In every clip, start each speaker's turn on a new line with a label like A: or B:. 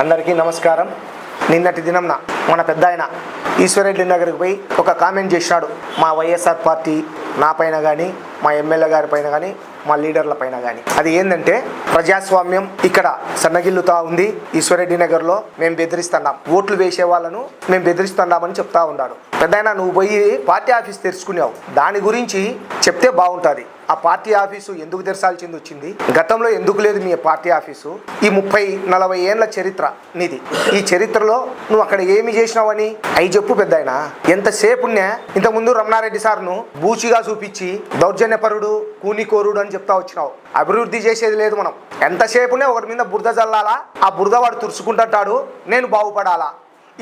A: అందరికీ నమస్కారం. నిన్నటి దినంన మన పెద్ద ఆయన ఈశ్వరెడ్డి నగర్కి పోయి ఒక కామెంట్ చేశాడు. మా వైఎస్ఆర్ పార్టీ నా పైన కానీ మా ఎమ్మెల్యే గారి పైన కానీ మా లీడర్ల పైన కానీ అది ఏంటంటే ప్రజాస్వామ్యం ఇక్కడ సన్నగిల్లుతా ఉంది. ఈశ్వరెడ్డి నగర్లో మేము బెదిరిస్తున్నాం. ఓట్లు వేసే వాళ్ళను మేము బెదిరిస్తున్నామని చెప్తా ఉన్నాడు పెద్దయినా నువ్వు పోయి పార్టీ ఆఫీస్ తెరుచుకున్నావు దాని గురించి చెప్తే బాగుంటుంది. ఆ పార్టీ ఆఫీసు ఎందుకు తెరచాల్సింది వచ్చింది? గతంలో ఎందుకు లేదు మీ పార్టీ ఆఫీసు? ఈ ముప్పై నలభై ఏళ్ళ చరిత్ర నీది. ఈ చరిత్రలో నువ్వు అక్కడ ఏమి చేసినావని? అయి చెప్పు పెద్ద ఆయన ఎంతసేపు ఇంతకుముందు రమణారెడ్డి సార్ను బూచిగా చూపించి దౌర్జన్యపరుడు కూనికోరుడు అని చెప్తా వచ్చినావు. అభివృద్ధి చేసేది లేదు మనం. ఎంతసేపునే ఒకరి మీద బురద చల్లాలా ఆ బురద వాడు తుడుచుకుంటుంటాడు. నేను బాగుపడాలా?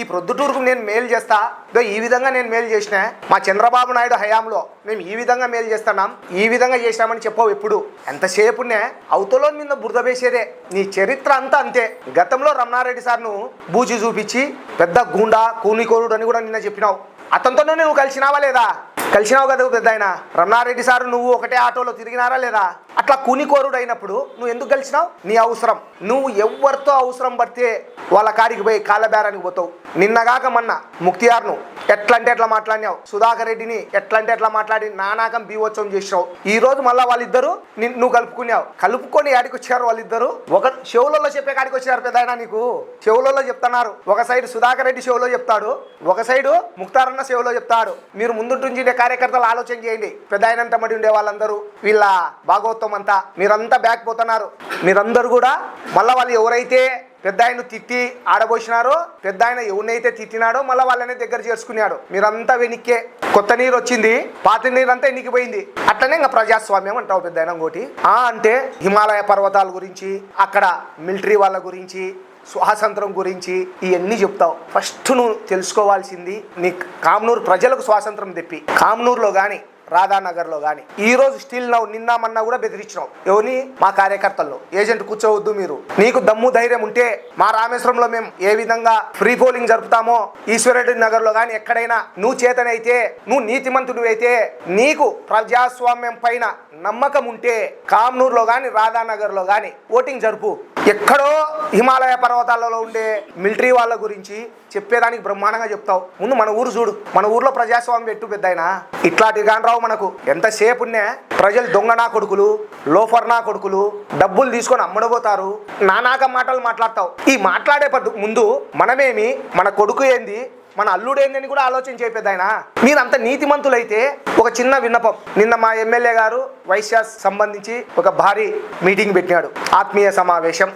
A: ఈ ప్రొద్దుటూరుకు నేను మేలు చేస్తా. దో ఈ విధంగా నేను మేలు చేసిన మా చంద్రబాబు నాయుడు హయాంలో మేము ఈ విధంగా మేలు చేస్తున్నాం ఈ విధంగా చేసినామని చెప్పవు ఎప్పుడు. ఎంతసేపునే అవతలో మీద బురద వేసేదే. నీ చరిత్ర అంతా అంతే. గతంలో రమణారెడ్డి సార్ను బూచి చూపించి పెద్ద గూండా కూనికోరుడు అని కూడా నిన్న చెప్పినావు. అతనితోనే నువ్వు కలిసినావా లేదా? కలిసినావు కదా పెద్ద ఆయన రమణారెడ్డి సార్ నువ్వు ఒకటే ఆటోలో తిరిగినారా లేదా? అట్లా కూనికోరుడు అయినప్పుడు నువ్వు ఎందుకు కలిసినావు? నీ అవసరం. నువ్వు ఎవరితో అవసరం పడితే వాళ్ళ కారికి పోయి కాళ్ళబేరానికి పోతావు. నిన్నగాక మొన్న ముక్తియార్ను ఎట్లా అంటే ఎట్లా మాట్లాడినావు? సుధాకర్ రెడ్డిని ఎట్లా అంటే ఎట్లా మాట్లాడి నానాకం బీవోత్సవం చేసినావు? ఈ రోజు మళ్ళీ వాళ్ళిద్దరు నువ్వు కలుపుకున్నావు. కలుపుకొని ఆడికి వచ్చారు వాళ్ళిద్దరు? ఒక చెవులలో చెప్పే కాడికి వచ్చారు పెద్ద నీకు? చెవులలో చెప్తున్నారు. ఒక సైడ్ సుధాకర్ రెడ్డి చెవులో చెప్తాడు. ఒక సైడు ముక్తారన్న చెవులో చెప్తాడు. మీరు ముందుంటుండే కార్యకర్తలు ఆలోచన చేయండి. పెద్ద మడి ఉండే వాళ్ళందరూ వీళ్ళ భాగవతం అంతా మీరంతా బ్యాక్ పోతున్నారు. మీరందరూ కూడా మళ్ళీ వాళ్ళు ఎవరైతే పెద్ద ఆయన తిట్టి ఆడబోసినారో పెద్ద ఆయన ఎవరినైతే తిట్టినాడో మళ్ళీ వాళ్ళనే దగ్గర చేసుకున్నాడు. మీరంతా వెనిక్కే కొత్త నీరు వచ్చింది పాత నీరు అంతా ఎన్నికిపోయింది అట్లనే ఇంకా ప్రజాస్వామ్యం అంటావు పెద్ద ఆయన ఇంకోటి. ఆ అంటే హిమాలయ పర్వతాల గురించి అక్కడ మిలిటరీ వాళ్ళ గురించి స్వాతంత్రం గురించి ఇవన్నీ చెప్తావు. ఫస్ట్ నువ్వు తెలుసుకోవాల్సింది నీ కామ్నూరు ప్రజలకు స్వాతంత్రం తెప్పి. కామ్నూరులో కానీ రాధానగర్లో కానీ ఈ రోజు స్టిల్ నవ్వు నిన్నామన్నా కూడా బెదిరించినావు. ఎవరిని? మా కార్యకర్తల్లో. ఏజెంట్ కూర్చోవద్దు మీరు. నీకు దమ్ము ధైర్యం ఉంటే మా రామేశ్వరంలో మేము ఏ విధంగా ఫ్రీ పోలింగ్ జరుపుతామో ఈశ్వరెడ్డి నగర్లో కానీ ఎక్కడైనా నువ్వు చేతనైతే నువ్వు నీతిమంతుడు అయితే నీకు ప్రజాస్వామ్యం పైన నమ్మకం ఉంటే కామ్నూరులో కానీ రాధానగర్లో కానీ ఓటింగ్ జరుపు. ఎక్కడో హిమాలయ పర్వతాలలో ఉండే మిలిటరీ వాళ్ళ గురించి చెప్పేదానికి బ్రహ్మాండంగా చెప్తావు. ముందు మన ఊరు చూడు. మన ఊర్లో ప్రజాస్వామ్యం పెట్టు పెద్దయినా? ఇట్లాంటి కాని రావు మనకు ఎంతసేపునే ప్రజలు దొంగ నా కొడుకులు లోఫర్ నా కొడుకులు డబ్బులు తీసుకొని అమ్మడబోతారు. నానాక మాటలు మాట్లాడతావు. ఈ మాట్లాడే ముందు మనమేమి? మన కొడుకు ఏంది? మన అల్లుడేందని కూడా ఆలోచన చేపేదాయన మీరు అంత నీతిమంతులైతే ఒక చిన్న విన్నపం. నిన్న మా ఎమ్మెల్యే గారు వైశ్యాస్ సంబంధించి ఒక భారీ మీటింగ్ పెట్టినాడు. ఆత్మీయ సమావేశం.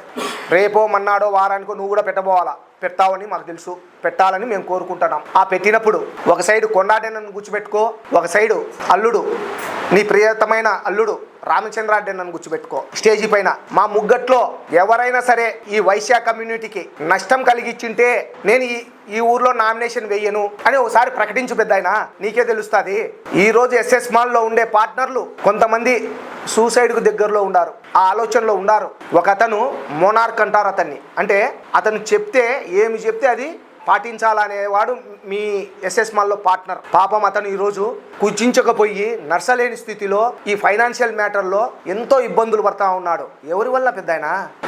A: రేపో మన్నాడో వారానికో నువ్వు కూడా పెట్టబోవాలా? పెడతావని మాకు తెలుసు. పెట్టాలని మేము కోరుకుంటున్నాం. ఆ పెట్టినప్పుడు ఒక సైడు కొండాటెన్నను గుర్చిపెట్టుకో ఒక సైడు అల్లుడు నీ ప్రియతమైన అల్లుడు రామచంద్రాడ్డెన్నను కూర్చోబెట్టుకో స్టేజీ పైన మా ముగ్గట్లో ఎవరైనా సరే ఈ వైశ్య కమ్యూనిటీకి నష్టం కలిగించింటే నేను ఈ ఈ ఊర్లో నామినేషన్ వేయను అని ఒకసారి ప్రకటించు పెద్దాయన? నీకే తెలుస్తుంది. ఈ రోజు ఎస్ఎస్ మాల్లో ఉండే పార్ట్నర్లు కొంతమంది సూసైడ్కు దగ్గరలో ఉన్నారు ఆ ఆలోచనలో ఉన్నారు ఒక అతను మోనార్క్ అంటారు అతన్ని. అంటే అతను చెప్తే ఏమి చెప్తే అది పాటించాలనేవాడు మీ ఎస్ఎస్ మాల్లో పార్ట్నర్. పాపం అతను ఈరోజు కుచించకపోయి నర్సలేని స్థితిలో ఈ ఫైనాన్షియల్ మ్యాటర్లో ఎంతో ఇబ్బందులు పడతా ఉన్నాడు. ఎవరి వల్ల పెద్ద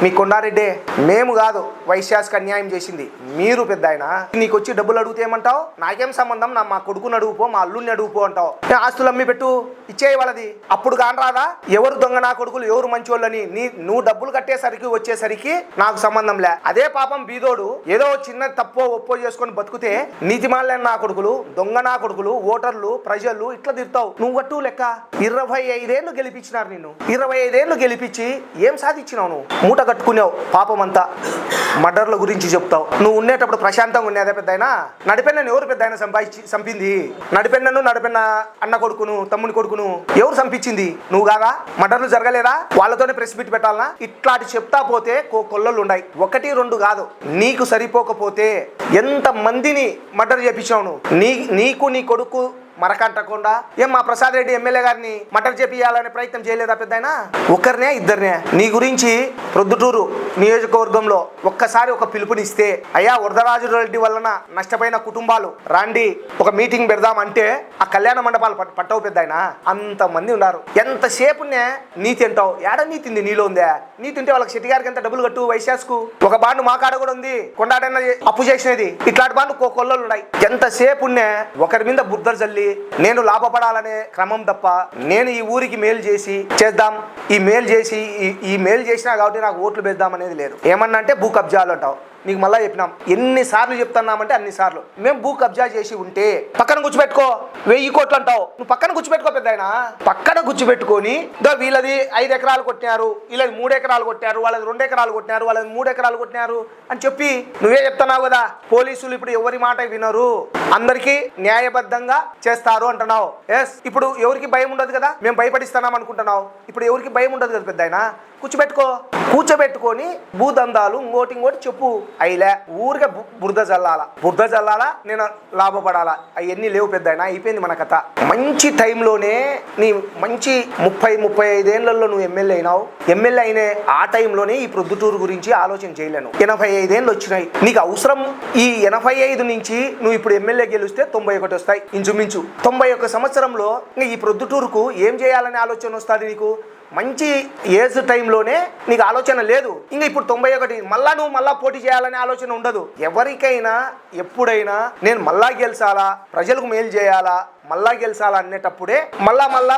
A: మీ కొండారెడ్డే. మేము కాదు వైశ్యాస్కి అన్యాయం చేసింది. మీరు పెద్ద నీకు వచ్చి డబ్బులు అడిగితే ఏమంటావు? నాకేం సంబంధం? నా మా కొడుకుని అడుగుపో మా అల్లుని అడుగుపో అంటావు. ఆస్తులు అమ్మి పెట్టు ఇచ్చేయి వాళ్ళది. అప్పుడు కాని రాదా? ఎవరు దొంగ నా కొడుకులు ఎవరు మంచోళ్ళని నీ నువ్వు డబ్బులు కట్టేసరికి వచ్చేసరికి నాకు సంబంధం లే. అదే పాపం బీదోడు. ఏదో చిన్న తప్పో ఒప్పో చేసుకొని బతికితే నీతిమాన్లైన నా కొడుకులు దొంగ నా కొడుకులు ఓటర్లు ప్రజలు ఇట్లా తిరుతావు నువ్వు గట్టు లెక్క. ఇరవై ఐదేళ్ళు గెలిపించినారు నిన్ను. ఇరవై ఐదేళ్ళు గెలిపించి ఏం సాధించినావు నువ్వు? మూట కట్టుకున్నావు పాపం అంతా మర్డర్ల గురించి చెప్తావు. నువ్వు ఉండేటప్పుడు ప్రశాంతంగా ఉండేదే పెద్ద అయినా నడిపెన్నను ఎవరు పెద్ద ఆయన సంపాదించి చంపింది నడిపెన్నను నడిపెన్న అన్న కొడుకును తమ్ముని కొడుకును ఎవరు చంపించింది నువ్వు కాదా? మర్డర్లు జరగలేదా? వాళ్ళతోనే ప్రెస్ మీట్ పెట్టాలనా? ఇట్లాంటి చెప్తా పోతే కో- కొల్లలు ఉన్నాయి ఒకటి రెండు కాదు. నీకు సరిపోకపోతే ఎంత మందిని మర్డర్ చేపించావు నువ్వు? నీ నీకు నీ కొడుకు మరకంటకుండా ఏం మా ప్రసాద్ రెడ్డి ఎమ్మెల్యే గారిని మటర్ చేపియాలనే ప్రయత్నం చేయలేదా పెద్దయినా? ఒకరినే ఇద్దరినే. నీ గురించి ప్రొద్దుటూరు నియోజకవర్గంలో ఒక్కసారి ఒక పిలుపునిస్తే అయ్యా వరదరాజు రెడ్డి వలన నష్టపోయిన కుటుంబాలు రాండి ఒక మీటింగ్ పెడదాం అంటే ఆ కళ్యాణ మండపాలు పట్టవు పెద్దయినా. అంత మంది ఉన్నారు. ఎంతసేపునే నీతి అంటావు? ఏడ నీ ఉంది నీలో ఉందే? నీతి ఉంటే వాళ్ళకి శెట్టి గారికి ఎంత డబ్బులు కట్టు వైశాస్కు ఒక బాండు మా కాడ కూడా ఉంది. కొండాడైనా అప్పు చేసినది. ఇట్లాంటి బాండు కో కొల్లలు ఉన్నాయి. ఎంతసేపునే ఒకరి మీద బుద్ధలు చల్లి నేను లాభపడాలనే క్రమం తప్ప నేను ఈ ఊరికి మేలు చేసి చేద్దాం. ఈ మేలు చేసి ఈ- ఈ మేలు చేసినా కాబట్టి నాకు ఓట్లు పెద్దాం అనేది లేదు. ఏమన్నా అంటే భూ కబ్జాలు అంటావు. నీకు మళ్ళీ చెప్పినాం. ఎన్నిసార్లు చెప్తున్నామంటే అన్ని సార్లు మేము భూ కబ్జా చేసి ఉంటే పక్కన గుచ్చిపెట్టుకో. వెయ్యి కోట్లు అంటావు. నువ్వు పక్కన గుచ్చిపెట్టుకో పెద్ద పక్కన గుచ్చిపెట్టుకొని దో వీళ్ళది ఐదు ఎకరాలు కొట్టినారు వీళ్ళది మూడు ఎకరాలు కొట్టారు వాళ్ళది రెండు ఎకరాలు కొట్టినారు వాళ్ళది మూడు ఎకరాలు కొట్టినారు అని చెప్పి నువ్వే చెప్తున్నావు కదా. పోలీసులు ఇప్పుడు ఎవరి మాట వినరు. అందరికీ న్యాయబద్ధంగా చేస్తారు అంటున్నావు. ఎస్ ఇప్పుడు ఎవరికి భయం ఉండదు కదా? మేము భయపడిస్తున్నాం అనుకుంటున్నావు. ఇప్పుడు ఎవరికి భయం ఉండదు కదా పెద్ద కూర్చోబెట్టుకో. కూర్చోబెట్టుకొని భూదందాలు ఇంకోటి ఇంకోటి చెప్పు. అయిలే ఊరికే బురద చల్లాల బురద చల్లాలా నేను లాభపడాలా. అవన్నీ లేవు పెద్ద అయిపోయింది మన కథ. మంచి టైంలోనే నీ మంచి ముప్పై ముప్పై ఐదేళ్ళలో నువ్వు ఎమ్మెల్యే అయినావు. ఎమ్మెల్యే అయిన ఆ టైంలోనే ఈ ప్రొద్దుటూరు గురించి ఆలోచన చేయలేను. ఎనభై ఐదేళ్ళు వచ్చినాయి. నీకు అవసరం ఈ ఎనభై ఐదు నుంచి నువ్వు ఇప్పుడు ఎమ్మెల్యే గెలిస్తే తొంభై ఒకటి వస్తాయి. ఇంచుమించు తొంభై ఒక సంవత్సరంలో ఈ ప్రొద్దుటూరుకు ఏం చేయాలనే ఆలోచన వస్తుంది నీకు? మంచి ఏజ్ టైంలోనే నీకు ఆలోచన లేదు. ఇంకా ఇప్పుడు తొంభై ఒకటి మళ్ళా నువ్వు మళ్ళా పోటీ చేయాలనే ఆలోచన ఉండదు. ఎవరికైనా ఎప్పుడైనా నేను మళ్ళా గెలిచాలా ప్రజలకు మేలు చేయాలా మళ్ళా గెలిచాలా అనేటప్పుడే మళ్ళా మళ్ళా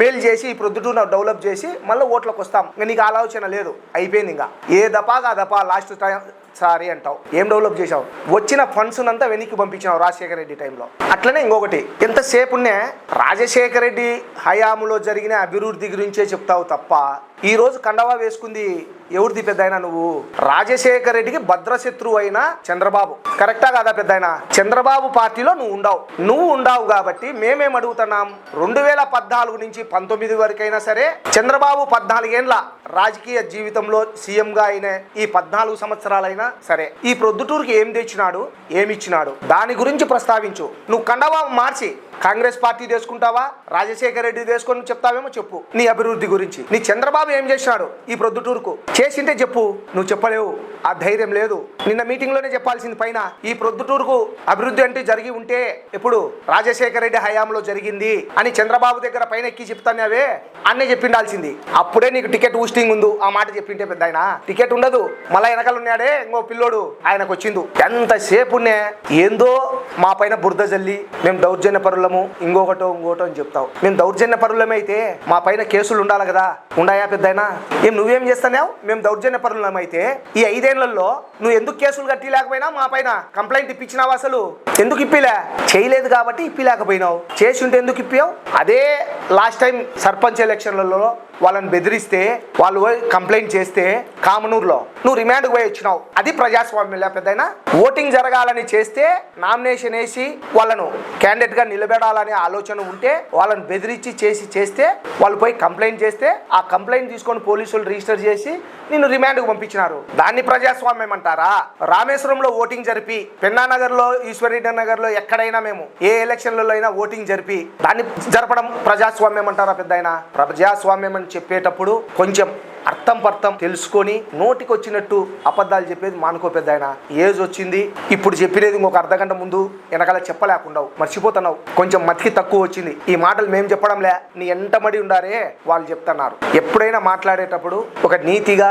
A: మేలు చేసి ఈ ప్రొద్దుటూరు డెవలప్ చేసి మళ్ళీ ఓట్లకు వస్తాం. ఇంకా నీకు ఆలోచన లేదు. అయిపోయింది ఇంకా. ఏ దపాగా దపా లాస్ట్ టైం సారీ అంటావు. ఏం డెవలప్ చేసావు వచ్చిన ఫండ్స్ అంతా వెనక్కి పంపించినావు రాజశేఖర రెడ్డి టైంలో. అట్లనే ఇంకొకటి ఎంతసేపునే రాజశేఖర రెడ్డి హయాములో జరిగిన అభివృద్ధి గురించే చెప్తావు తప్ప ఈ రోజు కండవా వేసుకుంది ఎవరిది పెద్ద నువ్వు? రాజశేఖర రెడ్డికి భద్రశత్రువు అయిన చంద్రబాబు. కరెక్టా కాదా పెద్ద చంద్రబాబు పార్టీలో నువ్వు ఉండవు. నువ్వు ఉండవు కాబట్టి మేమేం అడుగుతున్నాం? రెండు వేల పద్నాలుగు నుంచి పంతొమ్మిది వరకైనా సరే చంద్రబాబు పద్నాలుగేండ్ల రాజకీయ జీవితంలో సీఎంగా అయిన ఈ పద్నాలుగు సంవత్సరాలైనా సరే ఈ ప్రొద్దుటూరుకి ఏం తెచ్చినాడు ఏమిచ్చినాడు దాని గురించి ప్రస్తావించు. నువ్వు కండవా మార్చి కాంగ్రెస్ పార్టీ తీసుకుంటావా రాజశేఖర రెడ్డి తీసుకొని చెప్తావేమో చెప్పు నీ అభివృద్ధి గురించి. నీ చంద్రబాబు ఏం చేసినాడు ఈ ప్రొద్దుటూరుకు? చేసింటే చెప్పు నువ్వు చెప్పలేవు ఆ ధైర్యం లేదు. నిన్న మీటింగ్లోనే చెప్పాల్సింది పైన ఈ ప్రొద్దుటూరుకు అభివృద్ధి అంటే జరిగి ఉంటే ఎప్పుడు? రాజశేఖర రెడ్డి హయాంలో జరిగింది అని చంద్రబాబు దగ్గర పైన ఎక్కి చెప్తానేవే? అన్నే చెప్పిండాల్సింది. అప్పుడే నీకు టికెట్ ఊస్టింగ్ ఉందో ఆ మాట చెప్పింటే పెద్ద ఆయన. టికెట్ ఉండదు. మళ్ళీ వెనకాల ఉన్నాడే ఇంకో పిల్లోడు ఆయనకు వచ్చిండు ఎంతసేపునే ఏందో మా పైన బురద జల్లి మేము దౌర్జన్య పరులము ఇంకొకటో ఇంకోటో అని చెప్తావు. మేము దౌర్జన్య పరులమైతే అయితే మా పైన కేసులు ఉండాలి కదా. ఉండాయా పెద్ద ఏం నువ్వేం చేస్తున్నావు? మేము దౌర్జన్య పరులం అయితే ఈ ఐదేళ్ళలో నువ్వు ఎందుకు కేసులు కట్టి లేకపోయినా మా పైన? కంప్లైంట్ ఇప్పించినావు అసలు? ఎందుకు ఇప్పిలే? చేయలేదు కాబట్టి ఇప్పిలేకపోయినావు. చేసి ఉంటే ఎందుకు ఇప్పావు అదే లాస్ట్ టైం సర్పంచ్ ఎలక్షన్లలో వాళ్ళని బెదిరిస్తే వాళ్ళు పోయి కంప్లైంట్ చేస్తే కామనూరులో నువ్వు రిమాండ్కి పోయి వచ్చినావు. అది ప్రజాస్వామ్యం పెద్దయినా. ఓటింగ్ జరగాలని చేస్తే నామినేషన్ వేసి వాళ్ళను క్యాండిడేట్గా నిలబెడాలనే ఆలోచన ఉంటే వాళ్ళని బెదిరించి చేసి చేస్తే వాళ్ళు పోయి కంప్లైంట్ చేస్తే ఆ కంప్లైంట్ తీసుకొని పోలీసులు రిజిస్టర్ చేసి నిన్ను రిమాండ్కు పంపించినారు. దాన్ని ప్రజాస్వామ్యం అంటారా? రామేశ్వరంలో ఓటింగ్ జరిపి పెన్నానగర్లో ఈశ్వరెడ్డి నగర్లో ఎక్కడైనా మేము ఏ ఎలక్షన్లలో అయినా ఓటింగ్ జరిపి దాన్ని జరపడం ప్రజాస్వామ్యం అంటారా పెద్ద ప్రజాస్వామ్యం చెప్పేటప్పుడు కొంచెం అర్థం పర్థం తెలుసుకొని నోటికి వచ్చినట్టు అబద్ధాలు చెప్పేది మానుకో పెద్ద ఆయన ఏజ్ వచ్చింది ఇప్పుడు చెప్పినది ఇంకొక అర్ధ గంట ముందు వెనకాల చెప్పలేకుండావు మర్చిపోతున్నావు. కొంచెం మతికి తక్కువ వచ్చింది. ఈ మాటలు మేము చెప్పడంలే నీ ఎంటమడి ఉండారే వాళ్ళు చెప్తున్నారు. ఎప్పుడైనా మాట్లాడేటప్పుడు ఒక నీతిగా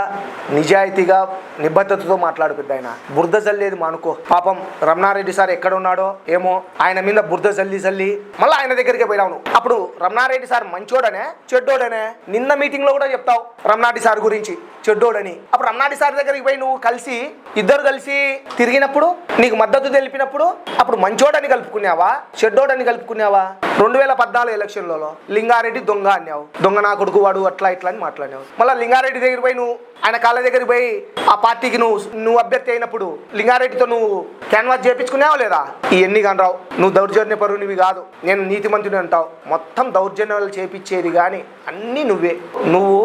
A: నిజాయితీగా నిబద్ధతతో మాట్లాడు పెద్ద ఆయన బురద జల్లేది మానుకో. పాపం రమణారెడ్డి సార్ ఎక్కడ ఉన్నాడో ఏమో ఆయన మీద బురద జల్లి జల్లి మళ్ళీ ఆయన దగ్గరికి పోయినావు అప్పుడు రమణారెడ్డి సార్ మంచోడనే చెడ్డోడనే? నిన్న మీటింగ్లో కూడా చెప్తావు రమణారెడ్డి సార్ గురించి చెడ్డోడని. అప్పుడు అన్నాడి సార్ దగ్గరికి పోయి నువ్వు కలిసి ఇద్దరు కలిసి తిరిగినప్పుడు నీకు మద్దతు తెలిపినప్పుడు అప్పుడు మంచోడని కలుపుకున్నావా? చెడ్డోడని కలుపుకున్నావా? రెండు వేల పద్నాలుగు ఎలక్షన్లలో లింగారెడ్డి దొంగ అన్నావు. దొంగ నా కొడుకు వాడు అట్లా ఇట్లా అని మాట్లాడినావు. మళ్ళీ లింగారెడ్డి దగ్గరికి పోయి నువ్వు ఆయన కాళ్ళ దగ్గరికి పోయి ఆ పార్టీకి నువ్వు నువ్వు అభ్యర్థి అయినప్పుడు లింగారెడ్డితో నువ్వు క్యాన్వాస్ చేయించుకున్నావా లేదా? ఇవన్నీ కానరావు నువ్వు దౌర్జన్య పరునివి కాదు. నేను నీతిమంతుని అంటావు. మొత్తం దౌర్జన్యాలు చేపించేది కానీ అన్నీ నువ్వే. నువ్వు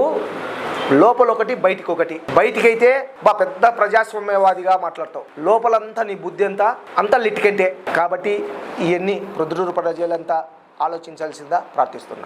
A: లోపల ఒకటి బయటికి ఒకటి బయటికైతే బా పెద్ద ప్రజాస్వామ్యవాదిగా మాట్లాడతావు. లోపలంతా నీ బుద్ధి అంతా అంతా లిటికెంటే. కాబట్టి ఇవన్నీ ప్రొద్దుటూరు ప్రజలంతా ఆలోచించాల్సిందా? ప్రార్థిస్తున్నా.